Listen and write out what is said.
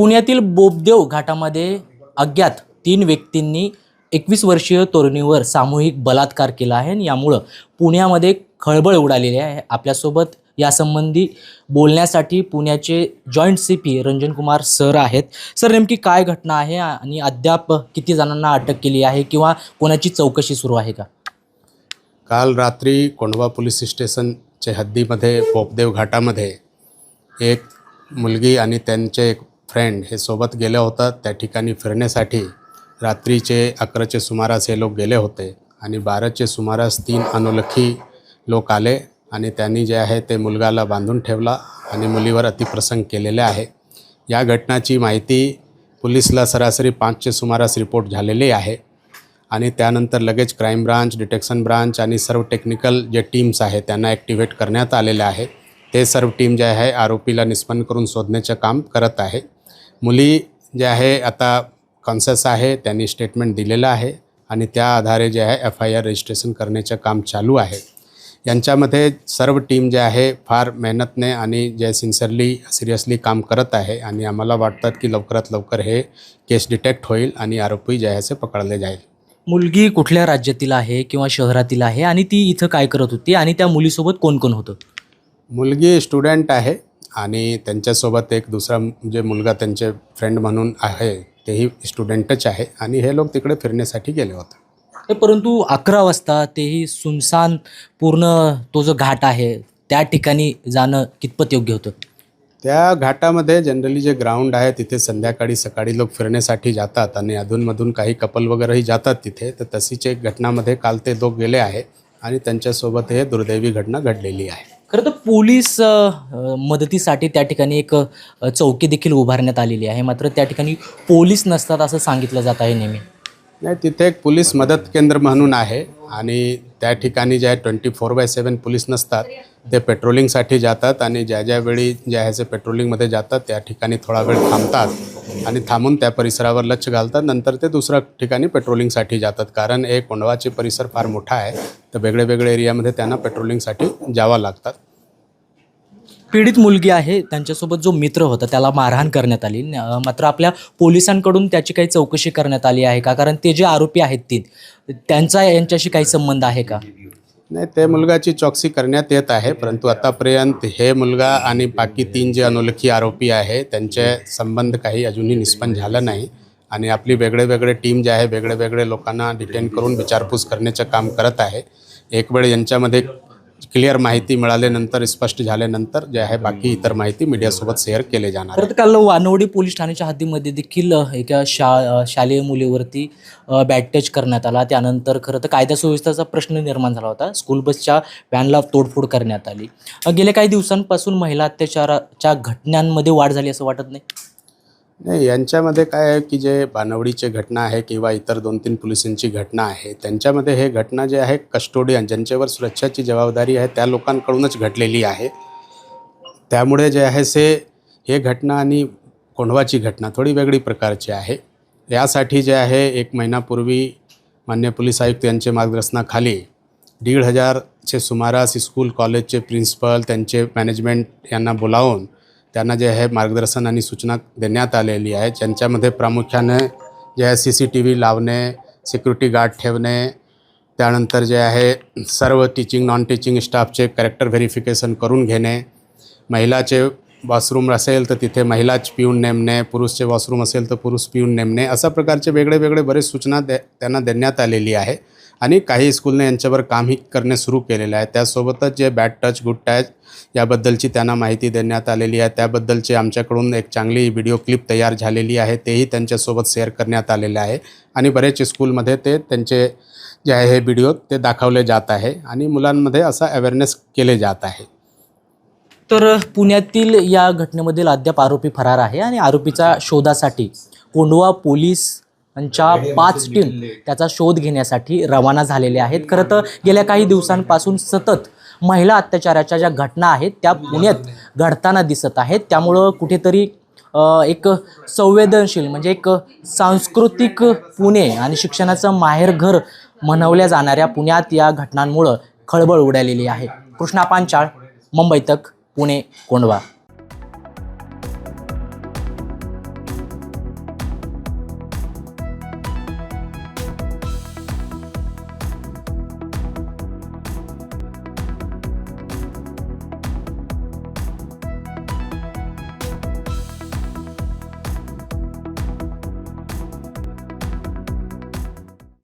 पुण्यातील बोबदेव घाटामध्ये अज्ञात तीन व्यक्तींनी एकवीस वर्षीय तरुणीवर सामूहिक बलात्कार केला आहे आणि यामुळं पुण्यामध्ये खळबळ उडालेली आहे. आपल्यासोबत यासंबंधी बोलण्यासाठी पुण्याचे joint C P Ranjankumar sir आहेत. सर नेमकी काय घटना आहे आणि अद्याप किती जणांना अटक केली आहे किंवा कोणाची चौकशी सुरू आहे का? काल रात्री कोंढवा पोलीस स्टेशनच्या हद्दीमध्ये पोपदेव घाटामध्ये एक मुलगी आणि त्यांचे एक फ्रेंड हे सोबत गेले होतात त्या ठिकाणी फिरण्यासाठी. रात्रीचे अकराचे सुमारास हे लोक गेले होते आणि बाराचे सुमारास तीन अनोलखी लोक आले आणि त्यांनी जे आहे ते मुलगाला बांधून ठेवला आणि मुलीवर अतिप्रसंग केलेले आहे. या घटनाची माहिती पोलीसला सरासरी पाचचे सुमारास रिपोर्ट झालेली आहे आणि त्यानंतर लगेच क्राईम ब्रांच डिटेक्शन ब्रांच आणि सर्व टेक्निकल जे टीम्स आहे त्यांना ॲक्टिवेट करण्यात आलेले आहे. ते सर्व टीम जे आहे आरोपीला निष्पन्न करून शोधण्याचं काम करत आहे. मुली जे आहे आता कॉन्शियस आहे त्यांनी स्टेटमेंट दिलेलं आहे आणि त्या आधारे जे आहे एफ आय आर रजिस्ट्रेशन करण्याचं काम चालू आहे. यांच्यामध्ये सर्व टीम जे आहे फार मेहनतने आणि जे सिन्सिअरली सिरियसली काम करत आहे आणि आम्हाला वाटतात की लवकरात लवकर हे केस डिटेक्ट होईल आणि आरोपी जे आहे पकडले जाईल. मुलगी कुठल्या राज्यातील आहे किंवा शहरातील आहे आणि ती इथं काय करत होती आणि त्या मुलीसोबत कोण कोण होतं? मुलगी स्टुडंट आहे. आणि त्यांच्यासोबत एक दुसरा जे मुलगा त्यांचे फ्रेंड म्हणून आहे तेही स्टुडंटच आहे. आणि हे लोक तिकडे फिरण्यासाठी गेले होते. हे परंतु अकरा वाजता तेही सुनसान पूर्ण तो जो घाट आहे त्या ठिकाणी जाणं कितपत योग्य होतं? त्या घाटामध्ये जनरली जे ग्राउंड आहे तिथे संध्याकाळी सकाळी लोक फिरण्यासाठी जातात आणि अधूनमधून काही कपल वगैरेही जातात तिथे. तर तशीच एक घटनामध्ये काल ते दोघ गेले आहे आणि त्यांच्यासोबत हे दुर्दैवी घटना घडलेली आहे. खरं तर पोलीस मदतीसाठी त्या ठिकाणी एक चौकी देखील उभारण्यात आलेली आहे. मात्र त्या ठिकाणी पोलीस नसतात असं सांगितलं जात आहे नेहमी. नाही तिथे एक पोलीस मदत केंद्र म्हणून आहे आणि त्या ठिकाणी ज्या twenty four by seven police नसतात ते पेट्रोलिंगसाठी जातात आणि ज्या ज्या वेळी ज्या ह्याचे पेट्रोलिंगमध्ये जातात त्या ठिकाणी थोडा वेळ थांबतात. आणि थांबून त्या परिसरावर लक्ष घालतात. नंतर ते दुसऱ्या ठिकाणी पेट्रोलिंगसाठी जातात. कारण एक कोंडवाचे परिसर फार मोठा आहे. तर वेगळे वेगळे एरियामध्ये त्यांना पेट्रोलिंगसाठी जावं लागतात. पीडित मुलगी आहे. त्यांच्यासोबत जो मित्र होता त्याला मारहाण करण्यात आली. मात्र आपल्या पोलिसांकडून त्याची काही चौकशी करण्यात आली आहे का? कारण ते जे आरोपी आहेत ती त्यांचा यांच्याशी काही संबंध आहे का? नाही ते मुलगाची चौकशी करण्यात येत आहे परंतु आतापर्यंत हे मुलगा आणि बाकी तीन जे अनोळखी आरोपी आहे त्यांचे संबंध काही अजूनही निष्पन्न झालं नाही. आणि आपली वेगळे वेगळे टीम जे आहे वेगळे वेगळे लोकांना डिटेन करून विचारपूस करण्याचं काम करत आहे. एक वेळ यांच्यामध्ये क्लिअर माहिती मिळाल्यानंतर स्पष्ट झाल्यानंतर जे आहे बाकी इतर माहिती मीडियासोबत शेअर केले जाणार तर काल वानवडी पोलीस ठाण्याच्या हद्दीमध्ये देखील एका शा शालेय मुलीवरती बॅट टच करण्यात आला. त्यानंतर खरं तर कायदा सुव्यवस्थेचा प्रश्न निर्माण झाला होता. स्कूल बसच्या व्हॅनला तोडफोड करण्यात आली. गेल्या काही दिवसांपासून महिला अत्याचाराच्या घटनांमध्ये वाढ झाली असं वाटत नाही? नाही यांच्यामध्ये काय आहे की जे बानवडीची घटना आहे किंवा इतर दोन तीन पोलिसांची घटना आहे त्यांच्यामध्ये हे घटना जे आहे कस्टोडियन ज्यांच्यावर सुरक्षाची जबाबदारी आहे त्या लोकांकडूनच घडलेली आहे. त्यामुळे जे आहे से हे घटना आणि कोंढवाची घटना थोडी वेगळी प्रकारची आहे. यासाठी जे आहे एक महिनापूर्वी मान्य पोलीस आयुक्त यांच्या मार्गदर्शनाखाली दीड हजारचे सुमारास स्कूल कॉलेजचे प्रिन्सिपल त्यांचे मॅनेजमेंट यांना बोलावून त्यांना जे आहे मार्गदर्शन आणि सूचना देण्यात आलेली आहे. ज्यांच्यामध्ये प्रामुख्याने जे आहे सी सी टी व्ही लावणे सिक्युरिटी गार्ड ठेवणे त्यानंतर जे आहे सर्व टीचिंग नॉन टीचिंग स्टाफचे कॅरेक्टर व्हेरिफिकेशन करून घेणे. महिलाचे वॉशरूम असेल तर तिथे महिलाच पिऊन नेमणे पुरुषचे वॉशरूम असेल तर पुरुष पिऊन नेमणे अशा प्रकारचे वेगळे वेगळे बरेच सूचना दे त्यांना देण्यात आलेली आहे. आणि काही स्कूलने यांच्यावर कामही करणे सुरू केलेलं आहे. त्यासोबतच जे बॅड टच गुड टच याबद्दलची त्यांना माहिती देण्यात आलेली आहे. त्याबद्दलचे आमच्याकडून एक चांगली व्हिडिओ क्लिप तयार झालेली आहे. तेही त्यांच्यासोबत शेअर करण्यात आलेले आहे. आणि बरेच स्कूलमध्ये ते त्यांचे जे आहे हे व्हिडिओ ते दाखवले जात आहे. आणि मुलांमध्ये असा अवेअरनेस केले जात आहे. तर पुण्यातील या घटनेमधील अद्याप आरोपी फरार आहे आणि आरोपीच्या शोधासाठी कोंडवा पोलीस यांच्या पाच टीम त्याचा शोध घेण्यासाठी रवाना झालेले आहेत. खरं तर गेल्या काही दिवसांपासून सतत महिला अत्याचाराच्या ज्या घटना आहेत त्या पुण्यात घडताना दिसत आहेत. त्यामुळं कुठेतरी एक संवेदनशील म्हणजे एक सांस्कृतिक पुणे आणि शिक्षणाचं माहेरघर म्हणवल्या जाणाऱ्या पुण्यात या घटनांमुळं खळबळ उडालेली आहे. कृष्णा पांचाळ मुंबई तक पुणे कोंडवा.